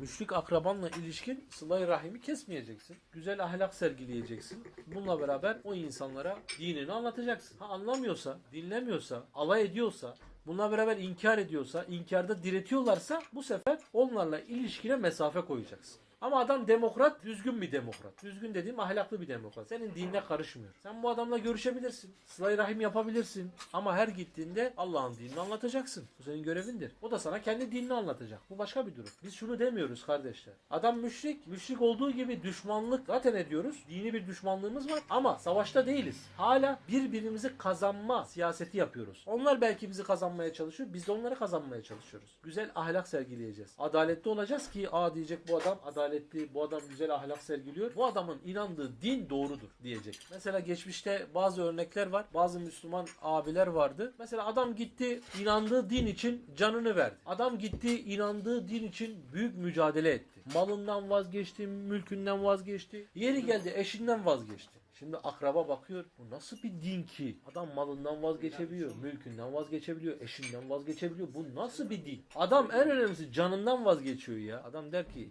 Müşrik akrabanla ilişkin sıla rahimi kesmeyeceksin. Güzel ahlak sergileyeceksin. Bununla beraber o insanlara dinini anlatacaksın. Ha anlamıyorsa, dinlemiyorsa, alay ediyorsa, bununla beraber inkar ediyorsa, inkarda diretiyorlarsa bu sefer onlarla ilişkine mesafe koyacaksın. Ama adam demokrat, düzgün bir demokrat. Düzgün dediğim ahlaklı bir demokrat. Senin dinine karışmıyor. Sen bu adamla görüşebilirsin. Sıla rahim yapabilirsin. Ama her gittiğinde Allah'ın dinini anlatacaksın. Bu senin görevindir. O da sana kendi dinini anlatacak. Bu başka bir durum. Biz şunu demiyoruz kardeşler. Adam müşrik. Müşrik olduğu gibi düşmanlık zaten ediyoruz. Dini bir düşmanlığımız var. Ama savaşta değiliz. Hala birbirimizi kazanma siyaseti yapıyoruz. Onlar belki bizi kazanmaya çalışıyor. Biz de onları kazanmaya çalışıyoruz. Güzel ahlak sergileyeceğiz. Adaletli olacağız ki aa diyecek bu adam adaletli, bu adam güzel ahlak sergiliyor. Bu adamın inandığı din doğrudur diyecek. Mesela geçmişte bazı örnekler var. Bazı Müslüman abiler vardı. Mesela adam gitti inandığı din için canını verdi. Adam gitti inandığı din için büyük mücadele etti. Malından vazgeçti, mülkünden vazgeçti. Yeri geldi eşinden vazgeçti. Şimdi akraba bakıyor. Bu nasıl bir din ki? Adam malından vazgeçebiliyor, mülkünden vazgeçebiliyor, eşinden vazgeçebiliyor. Bu nasıl bir din? Adam en önemlisi canından vazgeçiyor ya. Adam der ki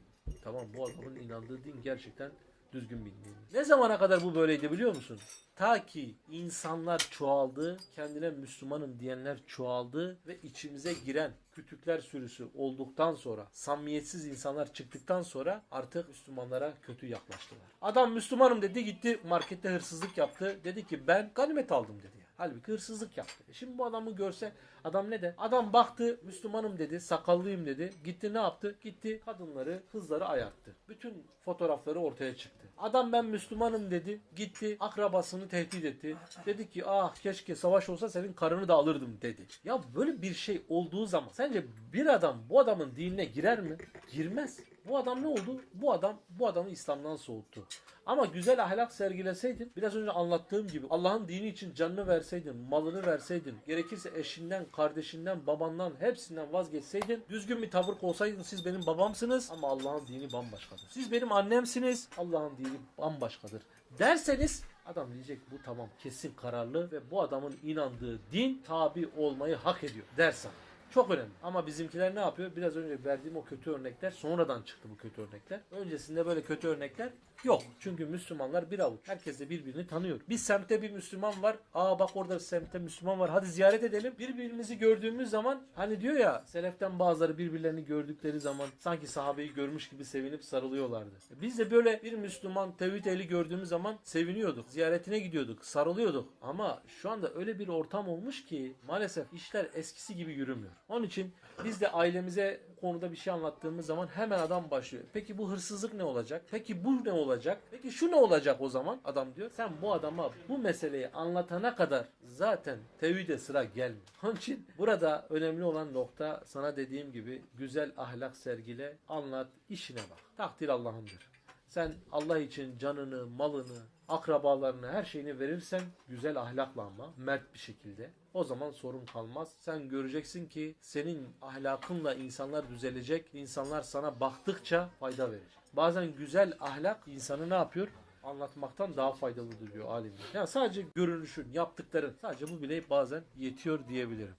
tamam bu adamın inandığı din gerçekten düzgün bir din. Ne zamana kadar bu böyleydi biliyor musun? Ta ki insanlar çoğaldı, kendine Müslümanım diyenler çoğaldı ve içimize giren kütükler sürüsü olduktan sonra, samimiyetsiz insanlar çıktıktan sonra artık Müslümanlara kötü yaklaştılar. Adam Müslümanım dedi gitti markette hırsızlık yaptı. Dedi ki ben ganimet aldım dedi. Halbuki hırsızlık yaptı. E Şimdi bu adamı görse adam ne der? Adam baktı Müslümanım dedi, sakallıyım dedi. Gitti ne yaptı? Gitti kadınları, kızları ayarttı. Bütün fotoğrafları ortaya çıktı. Adam ben Müslümanım dedi. Gitti akrabasını tehdit etti. Dedi ki ah keşke savaş olsa senin karını da alırdım dedi. Ya böyle bir şey olduğu zaman sence bir adam bu adamın dinine girer mi? Girmez. Bu adam ne oldu? Bu adam bu adamı İslam'dan soğuttu. Ama güzel ahlak sergileseydin, biraz önce anlattığım gibi Allah'ın dini için canını verseydin, malını verseydin, gerekirse eşinden, kardeşinden, babandan, hepsinden vazgeçseydin, düzgün bir tavır olsaydın siz benim babamsınız ama Allah'ın dini bambaşkadır. Siz benim annemsiniz, Allah'ın dini bambaşkadır. Derseniz adam diyecek bu tamam kesin kararlı ve bu adamın inandığı din tabi olmayı hak ediyor dersen. Çok önemli. Ama bizimkiler ne yapıyor? Biraz önce verdiğim o kötü örnekler sonradan çıktı bu kötü örnekler. Öncesinde böyle kötü örnekler yok. Çünkü Müslümanlar bir avuç. Herkes de birbirini tanıyor. Bir semtte bir Müslüman var. Aa bak orada semtte Müslüman var. Hadi ziyaret edelim. Birbirimizi gördüğümüz zaman hani diyor ya seleften bazıları birbirlerini gördükleri zaman sanki sahabeyi görmüş gibi sevinip sarılıyorlardı. Biz de böyle bir Müslüman tevhid ehli gördüğümüz zaman seviniyorduk. Ziyaretine gidiyorduk. Sarılıyorduk. Ama şu anda öyle bir ortam olmuş ki maalesef işler eskisi gibi yürümüyor. Onun için biz de ailemize konuda bir şey anlattığımız zaman hemen adam başlıyor. Peki bu hırsızlık ne olacak? Peki bu ne olacak? Peki şu ne olacak o zaman? Adam diyor. Sen bu adama bu meseleyi anlatana kadar zaten tevhide sıra gelmiyor. Onun için burada önemli olan nokta sana dediğim gibi güzel ahlak sergile, anlat, işine bak. Takdir Allah'ındır. Sen Allah için canını, malını, akrabalarını, her şeyini verirsen güzel ahlakla ama mert bir şekilde o zaman sorun kalmaz. Sen göreceksin ki senin ahlakınla insanlar düzelecek. İnsanlar sana baktıkça fayda verecek. Bazen güzel ahlak insanı ne yapıyor? Anlatmaktan daha faydalıdır diyor alimler. Yani sadece görünüşün, yaptıkların sadece bu bile bazen yetiyor diyebilirim.